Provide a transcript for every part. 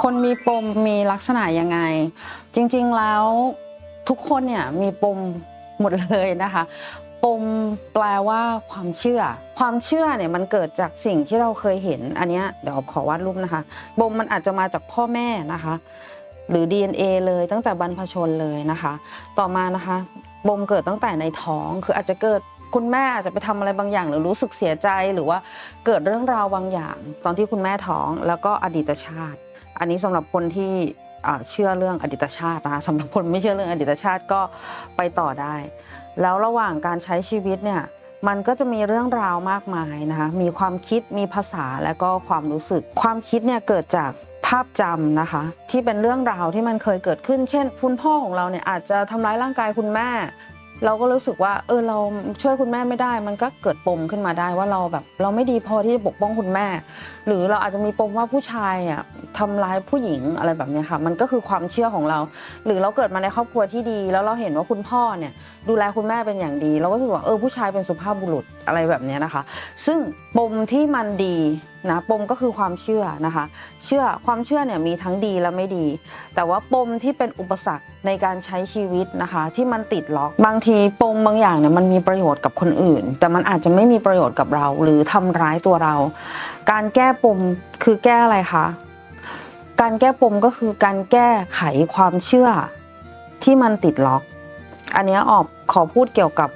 คนมีปมมีลักษณะยังไง จริงๆแล้วทุกคนเนี่ยมีปมหมดเลยนะคะปมแปลว่าความเชื่อ ความเชื่อเนี่ยมันเกิดจากสิ่งที่เราเคยเห็น อันเนี้ยเดี๋ยวขอวาดรูปนะคะปมมันอาจจะมาจากพ่อแม่นะคะ หรือ DNA เลยตั้งแต่บรรพชนเลยนะคะ ต่อมานะคะปมเกิดตั้งแต่ในท้องคืออาจจะเกิดคุณแม่อาจจะไปทำอะไรบางอย่าง หรือรู้สึกเสียใจหรือว่าเกิดเรื่องราวบางอย่าง ตอนที่คุณแม่ท้องแล้วก็อดีตชาติ อันนี้สำหรับคนที่เชื่อเรื่องอดีตชาตินะคะสำหรับคนไม่เชื่อเรื่องอดีตชาติก็ไปต่อได้ แล้วระหว่างการใช้ชีวิตเนี่ยมันก็จะมีเรื่องราวมากมายนะคะ มีความคิด มีภาษา และก็ความรู้สึก ความคิดเนี่ยเกิดจากภาพจำนะคะ ที่เป็นเรื่องราวที่มันเคยเกิดขึ้น เช่น คุณพ่อของเราเนี่ยอาจจะทำร้ายร่างกายคุณแม่ เราก็รู้สึกว่าเออเราช่วยคุณแม่ไม่ได้ มันก็เกิดปมขึ้นมาได้ว่าเราแบบเราไม่ดีพอที่จะปกป้องคุณแม่ หรือเราอาจจะมีปมว่าผู้ชายอะทำร้ายผู้หญิงอะไรแบบนี้ค่ะ มันก็คือความเชื่อของเรา หรือเราเกิดมาในครอบครัวที่ดี แล้วเราเห็นว่าคุณพ่อเนี่ยดูแลคุณแม่เป็นอย่างดี เราก็รู้สึกว่าเออผู้ชายเป็นสุภาพบุรุษอะไรแบบนี้นะคะ ซึ่งปมที่มันดี นะปมก็คือความเชื่อนะคะ เชื่อความเชื่อเนี่ยมีทั้งดีและไม่ดี แต่ว่าปมที่เป็นอุปสรรคในการใช้ชีวิตนะคะ ที่มันติดล็อกบางทีปมบางอย่างเนี่ยมันมีประโยชน์กับคนอื่น แต่มันอาจจะไม่มีประโยชน์กับเรา หรือทำร้ายตัวเรา การแก้ปมคือแก้อะไรคะการแก้ปมก็คือการแก้ไขความเชื่อที่มันติดล็อก อันนี้ออกขอพูดเกี่ยวกับ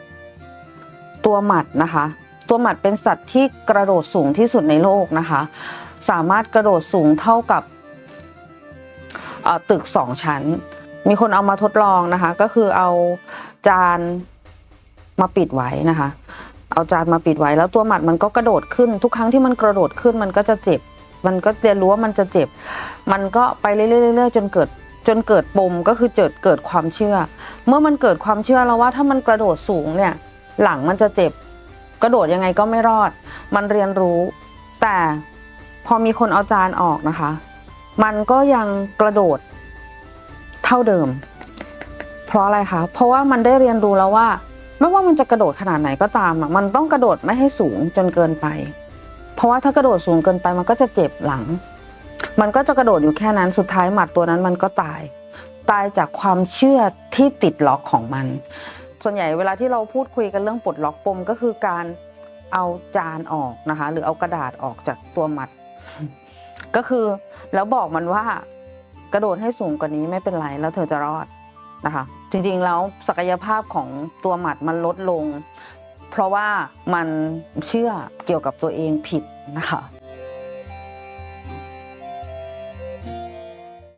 ตัวหมัดนะคะ ตัวหมัดเป็นสัตว์ที่กระโดดสูงที่สุดในโลกนะคะ สามารถกระโดดสูงเท่ากับตึกสองชั้น มีคนเอามาทดลองนะคะ ก็คือเอาจานมาปิดไว้นะคะ เอาจานมาปิดไว้แล้วตัวหมัดมันก็กระโดดขึ้น ทุกครั้งที่มันกระโดดขึ้นมันก็จะเจ็บ มันก็เรียนรู้ว่ามันจะเจ็บ มันก็ไปเรื่อยๆเรื่อยๆจนเกิดจนเกิดปมก็คือเกิดเกิดความเชื่อ เมื่อมันเกิดความเชื่อแล้วว่าถ้ามันกระโดดสูงเนี่ยหลังมันจะเจ็บ กระโดดยังไงก็ไม่รอด มันเรียนรู้ แต่พอมีคนเอาจานออกนะคะ มันก็ยังกระโดดเท่าเดิม เพราะอะไรคะเพราะว่ามันได้เรียนรู้แล้วว่า ไม่ว่ามันจะกระโดดขนาดไหนก็ตามอะมันต้องกระโดดไม่ให้สูงจนเกินไป เพราะว่าถ้ากระโดดสูงเกินไปมันก็จะเจ็บหลัง มันก็จะกระโดดอยู่แค่นั้นสุดท้ายหมัดตัวนั้นมันก็ตาย ตายจากความเชื่อที่ติดล็อกของมัน ส่วนใหญ่เวลาที่เราพูดคุยกันเรื่องปลดล็อกปมก็คือการเอาจานออกนะคะ หรือเอากระดาษออกจากตัวหมัด ก็คือแล้วบอกมันว่ากระโดดให้สูงกว่านี้ไม่เป็นไรแล้วเธอจะรอดนะคะ จริงๆแล้วศักยภาพของตัวหมัดมันลดลง เพราะว่ามันเชื่อเกี่ยวกับตัวเองผิดนะคะ